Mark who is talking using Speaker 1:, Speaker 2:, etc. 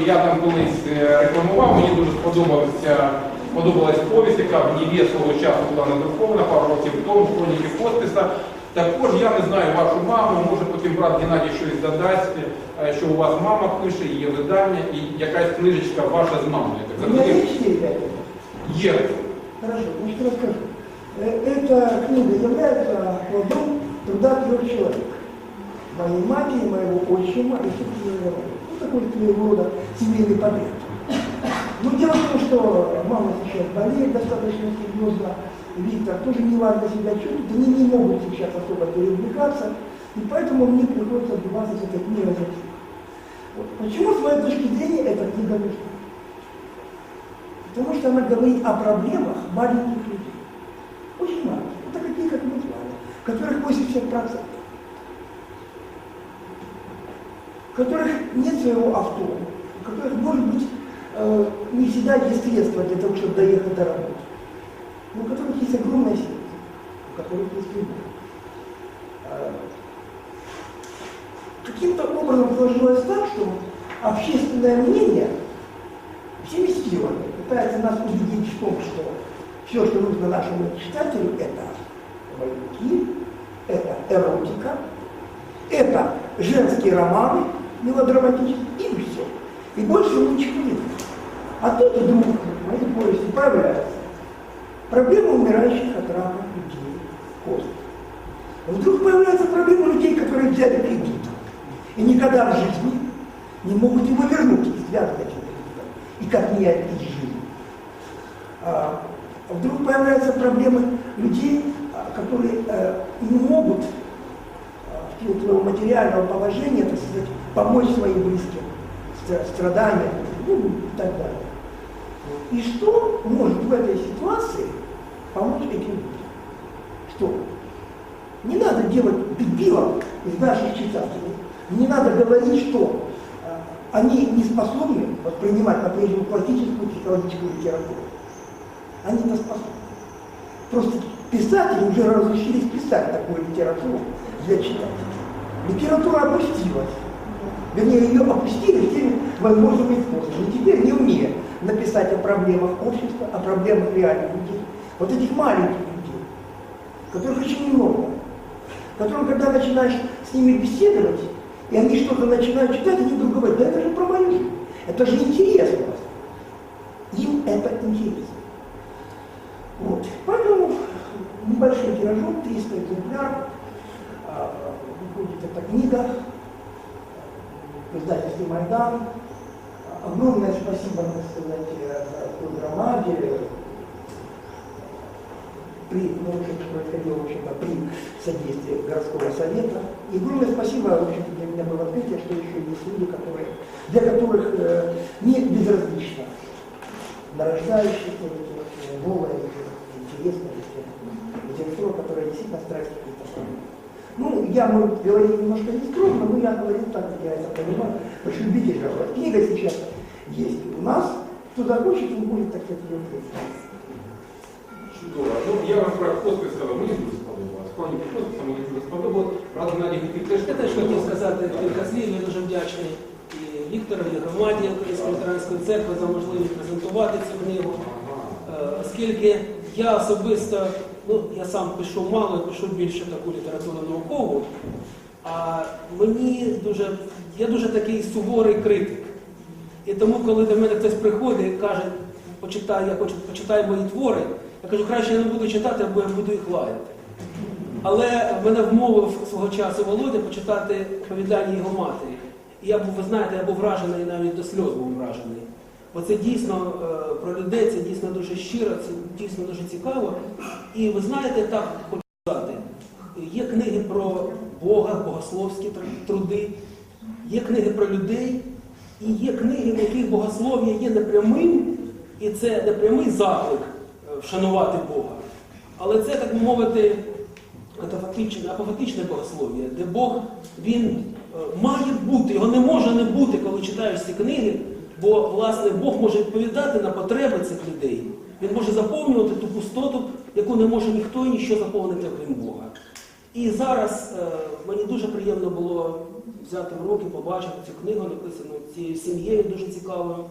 Speaker 1: і я там колись е, рекламував, мені дуже сподобався, сподобалась повість, яка в Ніві свого часу була надрукована пару років тому, хроніки хосписа. Також я не знаю вашу маму, може потім брат Геннадій щось додасть, е, що у вас мама пише, є видання і якась книжечка ваша з мамою. Так
Speaker 2: У меня
Speaker 1: захотів-
Speaker 2: есть четыре пять.
Speaker 1: Є.
Speaker 2: Хорошо, значит расскажу. Э, Эта книга является плодом труда трех человек. Моей матери, моего отчима и собственно моего. Ну, такой своего рода семейный портрет. Но дело в том, что мама сейчас болеет достаточно серьезно, Виктор тоже неважно себя чувствует, они не могут сейчас особо переувлекаться, и поэтому мне приходится отбиваться с этой книгой за. Вот. Почему, с моей точки зрения, эта книга нужна? Потому что она говорит о проблемах маленьких людей. Очень маленьких. Это такие, как мы с вами, которых 80%. У которых нет своего авто, у которых, может быть, э, не всегда есть средства для того, чтобы доехать до работы. Но у которых есть огромное сердце, у которых есть любовь. Э, Каким-то образом сложилось так, что общественное мнение всеми силами пытается нас убедить в том, что все, что нужно нашему читателю, это боевики, это эротика, это женские романы мелодраматические, и все. И больше ничего нет. А тут вдруг в моей повести появляется проблема умирающих от рака людей, кост. Вдруг появляется проблема людей, которые взяли кредит и никогда в жизни не могут его вернуть и связаны этим кредитом. И как менять их жизнь. А, вдруг появляются проблемы людей, а, которые э, не могут силу материального положения, так сказать, помочь своим близким стра- страданиям ну, и так далее. И что может в этой ситуации помочь этим людям? Что? Не надо делать дебилов из наших читателей. Не надо говорить, что э, они не способны воспринимать, например, классическую психологическую литературу. Они это способны. Просто писатели уже разучились писать такую литературу для читателей. Литература опустилась. Вернее, ее опустили всеми возможными способами. И теперь не умея написать о проблемах общества, о проблемах реальных людей. Вот этих маленьких людей, которых очень много, которым, когда начинаешь с ними беседовать, и они что-то начинают читать, они вдруг говорят, да это же про мою жизнь, это же интересно. Им это интересно. Вот. Поэтому небольшой тиражом, 300 экземпляров, выходит эта книга в издательстве «Майдан». Огромное спасибо, так сказать, э, громаде, при, ну, происходило, в общем-то, при содействии городского совета. И огромное спасибо, в общем-то, для меня было открытие, что еще есть люди, которые, для которых э, не безразлично литература, новая литература, интересная литература, литература, которая действительно страсть какие-то Ну, я, может, говорить немножко нескромно, но я говорю так, как я это понимаю, потому что любитель жаловать. Книга сейчас есть у нас, кто захочет, он будет, так сказать, ее взять.
Speaker 1: Чудово. Ну, я вам про хоспис сказав, мені дуже сподобалось. Хроніки хосписа мені дуже сподобалось. Правда, Геннадій хотів теж...
Speaker 3: Я теж хотів сказати кілька слів, я дуже вдячний і Віктору, і громаді Української ветеранської церкви за можливість презентувати цю книгу. Е, Оскільки я особисто, ну я сам пишу мало, пишу більше таку літературу наукову, а мені дуже, я дуже такий суворий критик. І тому, коли до мене хтось приходить і каже, почитай, я хочу почитай мої твори, я кажу, краще я не буду читати, бо я буду їх лаяти. Але мене вмовив свого часу Володя почитати оповідання його матері. І я був, ви знаєте, я був вражений навіть до сльоз був вражений. Бо це дійсно е, про людей, це дійсно дуже щиро, це дійсно дуже цікаво. І ви знаєте, так хочу сказати, є книги про Бога, богословські труди, є книги про людей, і є книги, в яких богослов'я є непрямим, і це непрямий заклик е, вшанувати Бога. Але це, так би мовити, апофатичне богослов'я, де Бог він е, має бути, його не може не бути, коли читаєш ці книги, бо власне Бог може відповідати на потреби цих людей. Він може заповнювати ту пустоту, яку не може ніхто і ніщо заповнити, окрім Бога. І зараз е, мені дуже приємно було взяти в руки, побачити цю книгу, написану цією сім'єю дуже цікавою.